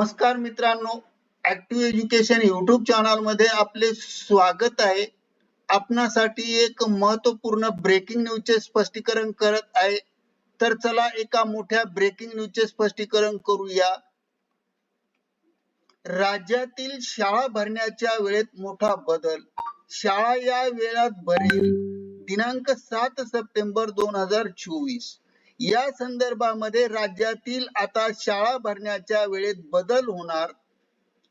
नमस्कार मित्रांनो active education YouTube चॅनलमध्ये आपले स्वागत आहे. आपणासाठी एक महत्त्वपूर्ण ब्रेकिंग न्यूजचे स्पष्टीकरण करत आहे. तर चला एका मोठ्या ब्रेकिंग न्यूजचे स्पष्टीकरण करूया. राज्यातील शाळा भरण्याच्या वेळेत मोठा बदल. शाळा या वेळात भरेल. दिनांक सात सप्टेंबर दोन हजार चोवीस. या संदर्भामध्ये राज्यातील आता शाळा भरण्याच्या वेळेत बदल होणार.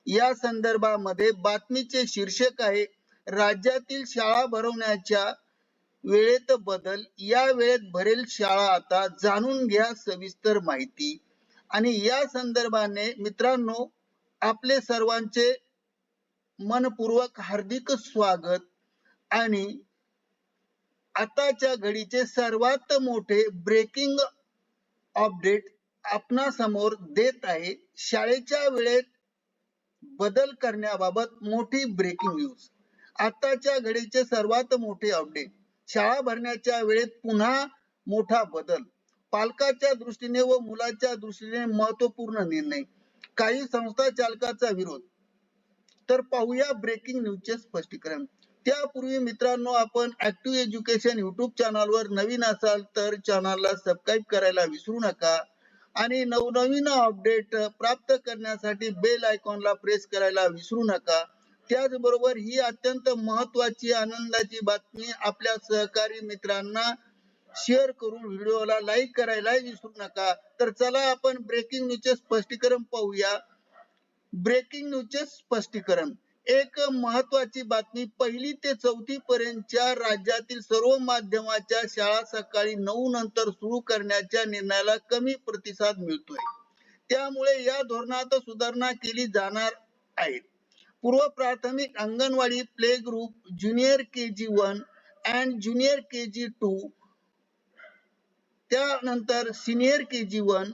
या संदर्भामध्ये बातमीचे शीर्षक आहे राज्यातील शाळा भरवण्याच्या वेळेत बदल या वेळेत भरेल शाळा आता जाणून घ्या सविस्तर माहिती. आणि या संदर्भाने मित्रांनो आपले सर्वांचे मनपूर्वक हार्दिक स्वागत आणि आताच्या घडीचे सर्वात मोठे ब्रेकिंग अपडेट आपणा समोर देत आहे. शाळेच्या वेळेत बदल करण्याबाबत मोठी ब्रेकिंग न्यूज आताच्या घडीचे सर्वात मोठे अपडेट शाळा भरण्याच्या वेळेत पुन्हा मोठा बदल. पालकाच्या दृष्टीने व मुलाच्या दृष्टीने महत्त्वपूर्ण निर्णय. काही संस्था चालकाचा विरोध. तर पाहूया ब्रेकिंग न्यूजचे स्पष्टीकरण. त्यापूर्वी मित्रांनो आपण ऍक्टिव्ह एज्युकेशन युट्यूब चॅनलवर नवीन असाल तर चॅनलला सबस्क्राईब करायला विसरू नका. आणि नवनवीन अपडेट प्राप्त करण्यासाठी बेल आयकॉनला प्रेस करायला विसरू नका. त्याचबरोबर ही अत्यंत महत्वाची आनंदाची बातमी आपल्या सहकारी मित्रांना शेअर करून व्हिडिओला लाईक करायला विसरू नका. तर चला आपण ब्रेकिंग न्यूजचे स्पष्टीकरण पाहूया. ब्रेकिंग न्यूजचे स्पष्टीकरण. एक महत्वाची बातमी. पहिली ते चौथी पर्यंतच्या राज्यातील सर्व माध्यमाच्या शाळा सकाळी नऊ नंतर सुरू करण्याच्या निर्णयाला कमी प्रतिसाद मिळतोय. त्यामुळे या धोरणात सुधारणा केली जाणार आहे. पूर्व प्राथमिक anganwadi play group junior K G one and junior K G two त्यानंतर senior K G one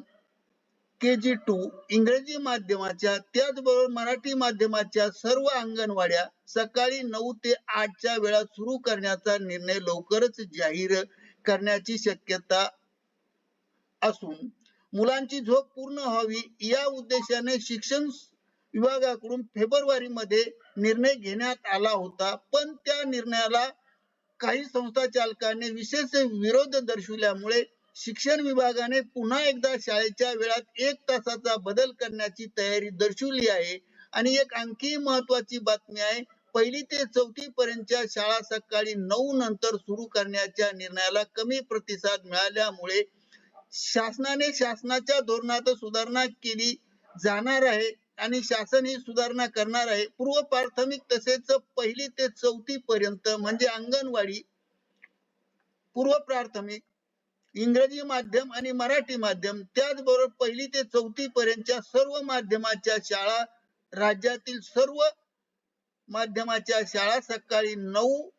K G two इंग्रजी माध्यमाच्या त्याचबरोबर मराठी माध्यमाच्या सर्व अंगणवाड्या सकाळी नऊ ते आठच्या वेळा सुरू करण्याचा निर्णय लवकरच जाहीर करण्याची शक्यता असून मुलांची झोप पूर्ण व्हावी या उद्देशाने शिक्षण विभागाकडून फेब्रुवारी मध्ये निर्णय घेण्यात आला होता. पण त्या निर्णयाला काही संस्था चालकांनी विशेष विरोध दर्शवल्यामुळे शिक्षण विभागाने पुन्हा एकदा शाळेच्या वेळात एक तासाचा बदल करण्याची तयारी दर्शवली आहे. आणि एक आणखी महत्वाची बातमी आहे. पहिली ते चौथी पर्यंतच्या शाळा सकाळी नऊ नंतर सुरू करण्याच्या निर्णयाला कमी प्रतिसाद मिळाल्यामुळे शासनाने शासनाच्या धोरणात सुधारणा केली जाणार आहे आणि शासन ही सुधारणा करणार आहे. पूर्व प्राथमिक तसेच पहिली ते चौथी पर्यंत म्हणजे अंगणवाडी पूर्व प्राथमिक इंग्रजी माध्यम आणि मराठी माध्यम त्याचबरोबर पहिली ते चौथी पर्यंतच्या सर्व माध्यमाच्या शाळा राज्यातील सर्व माध्यमाच्या शाळा सकाळी नऊ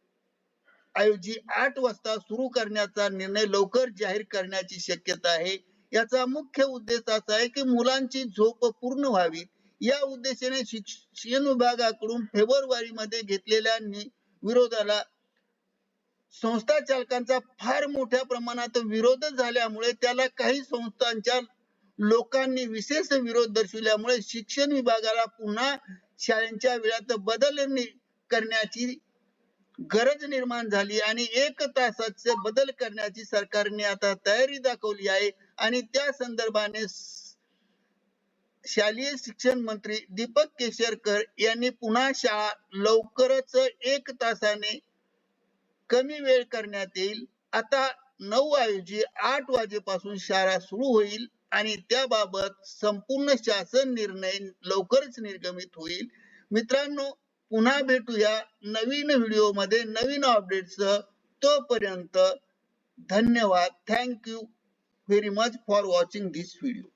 ऐवजी आठ वाजता सुरू करण्याचा निर्णय लवकर जाहीर करण्याची शक्यता आहे. याचा मुख्य उद्देश असा आहे की मुलांची झोप पूर्ण व्हावी. या उद्देशाने शिक्षण विभागाकडून फेब्रुवारी मध्ये घेतलेल्या विरोधाला संस्था चालकांचा फार मोठ्या प्रमाणात विरोध झाल्यामुळे त्याला काही संस्थांच्या लोकांनी विशेष विरोध दर्शवल्यामुळे शिक्षण विभागाला पुन्हा शाळेच्या वेळात बदल करण्याची गरज निर्माण झाली आणि एक तासाचे बदल करण्याची सरकारने आता तयारी दाखवली आहे. आणि त्या संदर्भाने शालेय शिक्षण मंत्री दीपक केसरकर यांनी पुन्हा शाळा लवकरच एक तासाने कमी वेळ करण्यात येईल. आता नऊ ऐवजी आठ वाजेपासून शाळा सुरू होईल आणि त्याबाबत संपूर्ण शासन निर्णय लवकरच निर्गमित होईल. मित्रांनो पुन्हा भेटूया नवीन व्हिडिओमध्ये नवीन अपडेट्स तोपर्यंत धन्यवाद. Thank you very much for watching this video